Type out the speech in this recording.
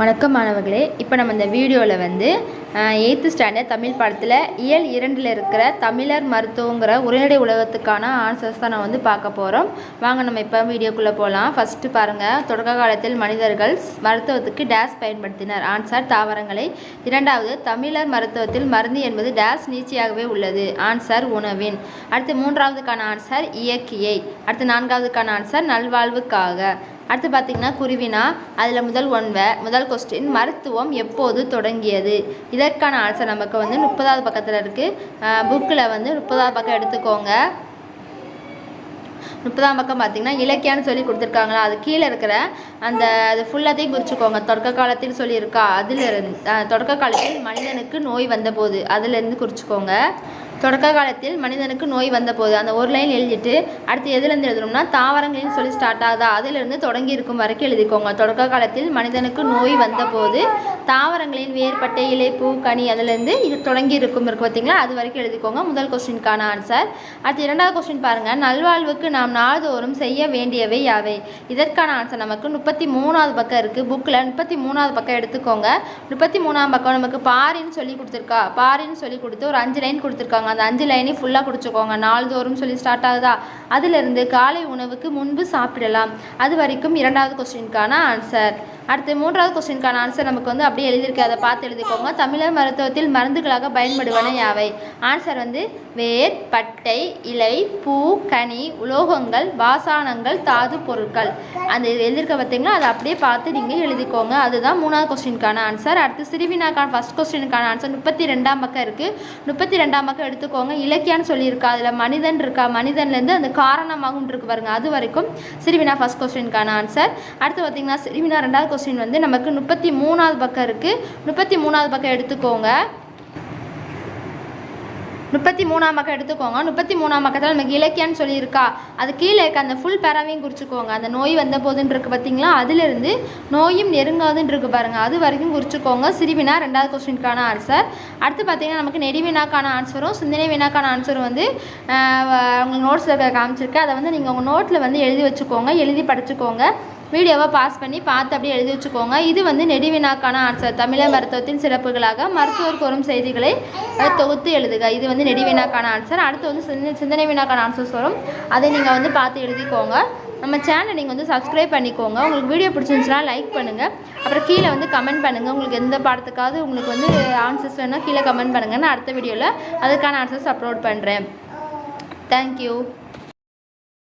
வணக்கம் மாணவர்களே. இப்போ நம்ம இந்த வீடியோவில் வந்து எயித்து ஸ்டாண்டர்ட் தமிழ் பாடத்தில் இயல் இரண்டில் இருக்கிற தமிழர் மருத்துவங்கிற உரைநடை உலகத்துக்கான ஆன்சர்ஸ் தான் நான் வந்து பார்க்க போகிறோம் வாங்க நம்ம இப்போ வீடியோக்குள்ளே போகலாம் ஃபஸ்ட்டு பாருங்கள் தொடக்க காலத்தில் மனிதர்கள் மருத்துவத்துக்கு டேஸ் பயன்படுத்தினர். ஆன்சர் தாவரங்களை. இரண்டாவது தமிழர் மருத்துவத்தில் மருந்து என்பது டேஸ் நீச்சியாகவே உள்ளது. ஆன்சர் உணவின். அடுத்து மூன்றாவதுக்கான ஆன்சர் இயற்கையை. அடுத்து நான்காவதுக்கான ஆன்சர் நல்வாழ்வுக்காக. அடுத்து பார்த்தீங்கன்னா குருவினா அதில் முதல் ஒன்வை முதல் கொஸ்டின் மருத்துவம் எப்போது தொடங்கியது? இதற்கான ஆன்சர் நமக்கு வந்து முப்பதாவது பக்கத்தில் இருக்குது புக்கில் வந்து முப்பதாவது பக்கம் எடுத்துக்கோங்க. முப்பதாம் பக்கம் பார்த்தீங்கன்னா இலக்கியம்னு சொல்லி கொடுத்துருக்காங்களா? அது கீழே இருக்கிற அந்த அது ஃபுல்லாத்தையும் குறிச்சுக்கோங்க. தொடக்க காலத்தில் சொல்லியிருக்கா. அதிலிருந்து தொடக்க காலத்தில் மனிதனுக்கு நோய் வந்தபோது அதுலேருந்து குறிச்சுக்கோங்க. தொடக்க காலத்தில் மனிதனுக்கு நோய் வந்தபோது அந்த ஒரு லைன் எழுதிட்டு அடுத்து எதுலேருந்து எழுதணும்னா தாவரங்களின் சொல்லி ஸ்டார்ட் ஆகுதா? அதிலிருந்து தொடங்கி இருக்கும் வரைக்கும் எழுதிக்கோங்க. தொடக்க காலத்தில் மனிதனுக்கு நோய் வந்தபோது தாவரங்களின் வேறுபட்ட இலை பூ கனி அதுலேருந்து இது தொடங்கி இருக்கும் இருக்கு பார்த்தீங்களா? அது வரைக்கும் எழுதிக்கோங்க. முதல் கொஸ்டினுக்கான ஆன்சர் அடுத்து இரண்டாவது கொஸ்டின் பாருங்கள் நல்வாழ்வுக்கு நாம் நாள்தோறும் செய்ய வேண்டியவை யாவை? இதற்கான ஆன்சர் நமக்கு முப்பத்தி மூணாவது பக்கம் இருக்குது புக்கில் முப்பத்தி மூணாவது பக்கம் எடுத்துக்கோங்க. முப்பத்தி மூணாம் பக்கம் நமக்கு பாரின்னு சொல்லி கொடுத்துருக்கா. பாரின்னு சொல்லி கொடுத்து ஒரு அஞ்சு லைன் கொடுத்துருக்காங்க. அந்த அஞ்சு லைனையும் ஃபுல்லாக குடிச்சுக்கோங்க. நாள்தோறும் சொல்லி ஸ்டார்ட் ஆகுதா? அதிலிருந்து காலை உணவுக்கு முன்பு சாப்பிடலாம். அது வரைக்கும் இரண்டாவது கொஸ்டினுக்கான ஆன்சர் அடுத்து மூன்றாவது கொஸ்டினுக்கான ஆன்சர் நமக்கு வந்து அப்படியே எழுதியிருக்கு. அதை பார்த்து எழுதிக்கோங்க. தமிழர் மருத்துவத்தில் மருந்துகளாக பயன்படுவன யாவை? ஆன்சர் வந்து வேர் பட்டை இலை பூ கனி உலோகங்கள் வாசானங்கள் தாது பொருட்கள். அந்த எழுதியிருக்க பார்த்தீங்களா? அதை அப்படியே பார்த்து நீங்கள் எழுதிக்கோங்க. அதுதான் மூணாவது கொஸ்டினுக்கான ஆன்சர் அடுத்து சிறுவினாக்கான ஃபஸ்ட் கொஸ்டினுக்கான ஆன்சர் முப்பத்தி ரெண்டாம் பக்கம் இருக்குது முப்பத்தி ரெண்டாம் பக்கம் எடுத்துக்கோங்க. இலக்கியான்னு சொல்லியிருக்கா. அதில் மனிதன் இருக்கா? மனிதன்லேருந்து அந்த காரணமாகும் இருக்கு பாருங்க. அது வரைக்கும் சிறுவினா ஃபஸ்ட் கொஸ்டினுக்கான ஆன்சர் அடுத்து பார்த்தீங்கன்னா சிறுவினா ரெண்டாவது கொஸ்டின் வந்து நமக்கு முப்பத்தி மூணாவது பக்கம் இருக்குது முப்பத்தி மூணாவது பக்கம் எடுத்துக்கோங்க. முப்பத்தி மூணாம் பக்கம் எடுத்துக்கோங்க. முப்பத்தி மூணாம் பக்கத்தில் நமக்கு இலக்கியம்னு சொல்லியிருக்கா. அது கீழே இருக்க அந்த ஃபுல் பேராவையும் குறிச்சுக்கோங்க. அந்த நோய் வந்த போதுன்னு இருக்கு பார்த்தீங்களா அதிலிருந்து நோயும் நெருங்காதுன்னு இருக்கு பாருங்கள் அது வரைக்கும் குறிச்சுக்கோங்க. சிறுவினா ரெண்டாவது கொஸ்டினுக்கான ஆன்சர் அடுத்து பார்த்தீங்கன்னா நமக்கு நெடி வினாக்கான ஆன்சரும் சிந்தனை வினாக்கான ஆன்சரும் வந்து வ- உங்களுக்கு நோட்ஸில் காமிச்சிருக்கேன். அதை வந்து நீங்கள் உங்கள் நோட்டில் வந்து எழுதி வச்சுக்கோங்க. எழுதி படிச்சுக்கோங்க. வீடியோவை பாஸ் பண்ணி பார்த்து அப்படியே எழுதி வச்சுக்கோங்க. இது வந்து நெடுவினாக்கான ஆன்சர் தமிழக மருத்துவத்தின் சிறப்புகளாக மருத்துவர் கூறும் செய்திகளை தொகுத்து எழுதுக. இது வந்து நெடுவினாக்கான ஆன்சர் அடுத்து வந்து சிந்தனை சிந்தனை வினாக்கான ஆன்சர்ஸ் வரும். அதை நீங்கள் வந்து பார்த்து எழுதிக்கோங்க. நம்ம சேனலை நீங்கள் வந்து சப்ஸ்கிரைப் பண்ணிக்கோங்க. உங்களுக்கு வீடியோ பிடிச்சிருந்துச்சுன்னா லைக் பண்ணுங்கள் அப்புறம் கீழே வந்து கமெண்ட் பண்ணுங்கள் உங்களுக்கு எந்த பாடத்துக்காவது உங்களுக்கு வந்து ஆன்சர்ஸ் வேணுன்னா கீழே கமெண்ட் பண்ணுங்கள் நான் அடுத்த வீடியோவில் அதுக்கான ஆன்சர்ஸ் அப்லோட் பண்ணுறேன் தேங்க்யூ